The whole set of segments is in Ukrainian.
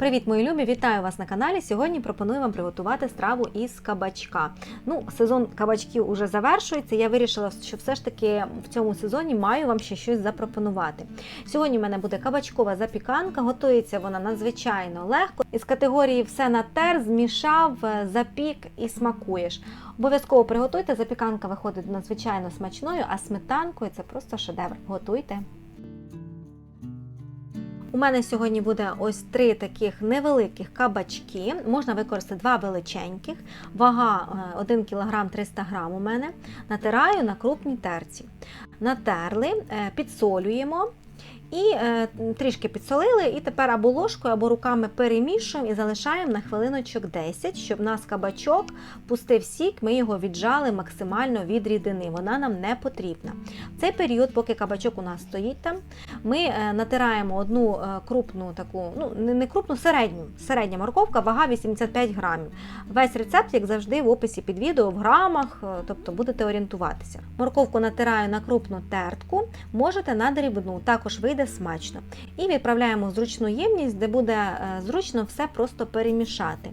Привіт, мої любі! Вітаю вас на каналі. Сьогодні пропоную вам приготувати страву із кабачка. Ну, сезон кабачків уже завершується. Я вирішила, що все ж таки в цьому сезоні маю вам ще щось запропонувати. Сьогодні в мене буде кабачкова запіканка. Готується вона надзвичайно легко. Із категорії все натер, змішав, запік і смакуєш. Обов'язково приготуйте. Запіканка виходить надзвичайно смачною, а сметанкою це просто шедевр. Готуйте. У мене сьогодні буде ось три таких невеликих кабачки. Можна використати два величеньких. Вага 1 кг 300 г у мене. Натираю на крупній терці. Натерли, підсолюємо. І е, трішки підсолили, і тепер або ложкою, або руками перемішуємо і залишаємо на хвилиночок 10, щоб у нас кабачок пустив сік, ми його віджали максимально від рідини. Вона нам не потрібна. В цей період, поки кабачок у нас стоїть там, ми е, натираємо одну е, крупну таку, ну не крупну, середню, середня морковка, вага 85 грамів. Весь рецепт, як завжди, в описі під відео в грамах, тобто будете орієнтуватися. Морковку натираю на крупну тертку, можете на дрібну, також вийде смачно. І відправляємо в зручну ємність, де буде зручно все просто перемішати.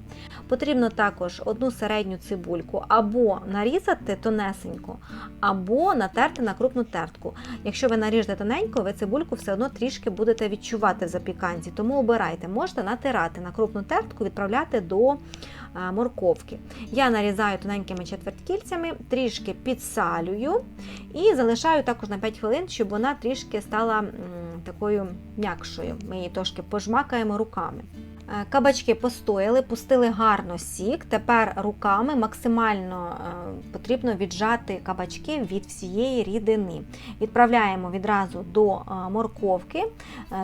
Потрібно також одну середню цибульку або нарізати тонесенько, або натерти на крупну тертку. Якщо ви наріжете тоненько, ви цибульку все одно трішки будете відчувати в запіканці, тому обирайте, можете натирати на крупну тертку, відправляти до морковки. Я нарізаю тоненькими четверткільцями, трішки підсалюю і залишаю також на 5 хвилин, щоб вона трішки стала такою м'якшою. Ми її трошки пожмакаємо руками. Кабачки постояли, пустили гарно сік. Тепер руками максимально потрібно віджати кабачки від всієї рідини. Відправляємо відразу до морковки.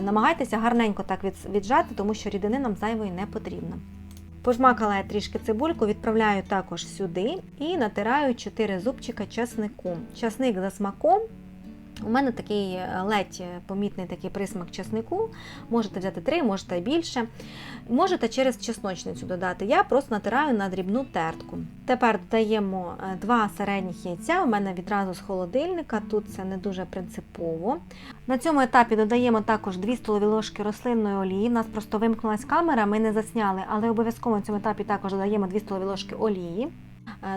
Намагайтеся гарненько так віджати, тому що рідини нам зайвої не потрібно. Пожмакала я трішки цибульку, відправляю також сюди і натираю 4 зубчика часнику. Часник за смаком. У мене такий ледь помітний такий присмак чеснику. Можете взяти 3, можете більше. Можете через чесночницю додати. Я просто натираю на дрібну тертку. Тепер додаємо 2 середніх яйця. У мене відразу з холодильника, тут це не дуже принципово. На цьому етапі додаємо також 2 столові ложки рослинної олії. У нас просто вимкнулася камера, ми не засняли, але обов'язково на цьому етапі також додаємо 2 столові ложки олії.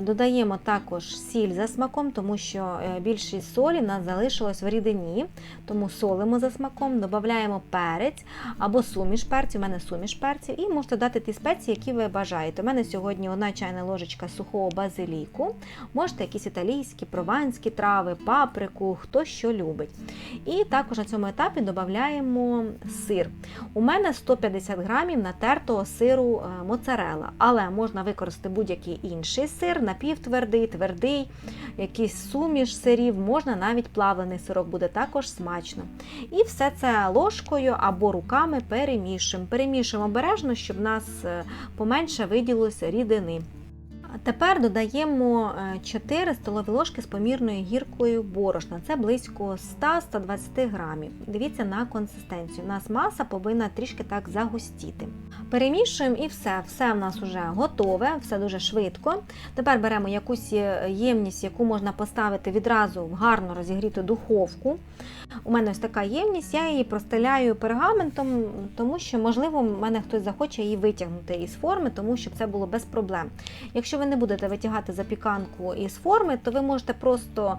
Додаємо також сіль за смаком, тому що більшість солі в нас залишилось в рідині, тому солимо за смаком, додаємо перець або суміш перців, у мене суміш перців, і можете дати ті спеції, які ви бажаєте. У мене сьогодні одна чайна ложечка сухого базиліку, можете якісь італійські, прованські трави, паприку, хто що любить. І також на цьому етапі додаємо сир. У мене 150 грамів натертого сиру моцарела, але можна використати будь-який інший сир, напівтвердий, твердий, якийсь суміш сирів, можна навіть плавлений сирок, буде також смачно. І все це ложкою або руками перемішуємо. Перемішуємо обережно, щоб в нас поменше виділося рідини. Тепер додаємо 4 столові ложки з помірною гіркою борошна. Це близько 100-120 грамів. Дивіться на консистенцію. У нас маса повинна трішки так загустіти. Перемішуємо і все. Все в нас вже готове, все дуже швидко. Тепер беремо якусь ємність, яку можна поставити відразу в гарно розігріту духовку. У мене ось така ємність, я її простеляю пергаментом, тому що, можливо, в мене хтось захоче її витягнути із форми, тому щоб це було без проблем. Якщо ви не будете витягати запіканку із форми, то ви можете просто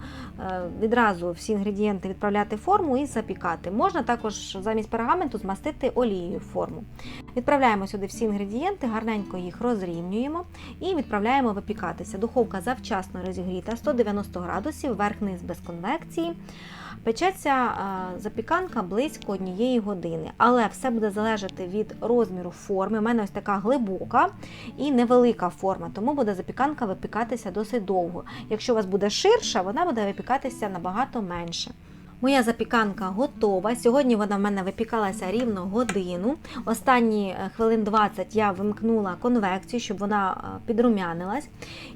відразу всі інгредієнти відправляти в форму і запікати. Можна також замість пергаменту змастити олією форму. Відправляємо сюди всі інгредієнти, гарненько їх розрівнюємо і відправляємо випікатися. Духовка завчасно розігріта, 190 градусів, верх-низ без конвекції. Печеться запіканка близько однієї години, але все буде залежати від розміру форми. У мене ось така глибока і невелика форма, тому буде запіканка випікатися досить довго. Якщо у вас буде ширша, вона буде випікатися набагато менше. Моя запіканка готова. Сьогодні вона в мене випікалася рівно годину. Останні хвилин 20 я вимкнула конвекцію, щоб вона підрумянилась.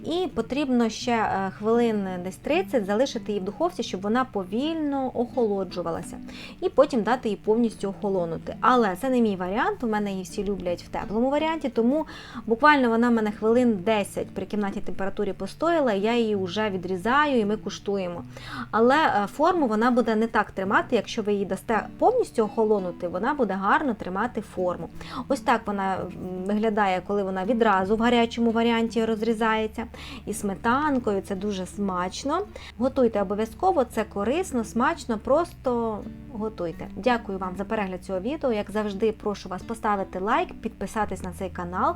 І потрібно ще хвилин десь 30 залишити її в духовці, щоб вона повільно охолоджувалася. І потім дати їй повністю охолонути. Але це не мій варіант, у мене її всі люблять в теплому варіанті, тому буквально вона в мене хвилин 10 при кімнатній температурі постояла, я її вже відрізаю і ми куштуємо. Але форму вона буде буде не так тримати, якщо ви її дасте повністю охолонути, вона буде гарно тримати форму. Ось так вона виглядає, коли вона відразу в гарячому варіанті розрізається. І сметанкою це дуже смачно. Готуйте обов'язково, це корисно, смачно, просто готуйте. Дякую вам за перегляд цього відео. Як завжди, прошу вас поставити лайк, підписатись на цей канал,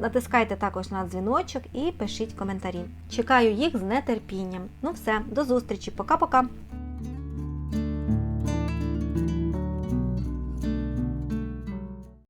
натискайте також на дзвіночок і пишіть коментарі. Чекаю їх з нетерпінням. Ну все, до зустрічі, пока-пока!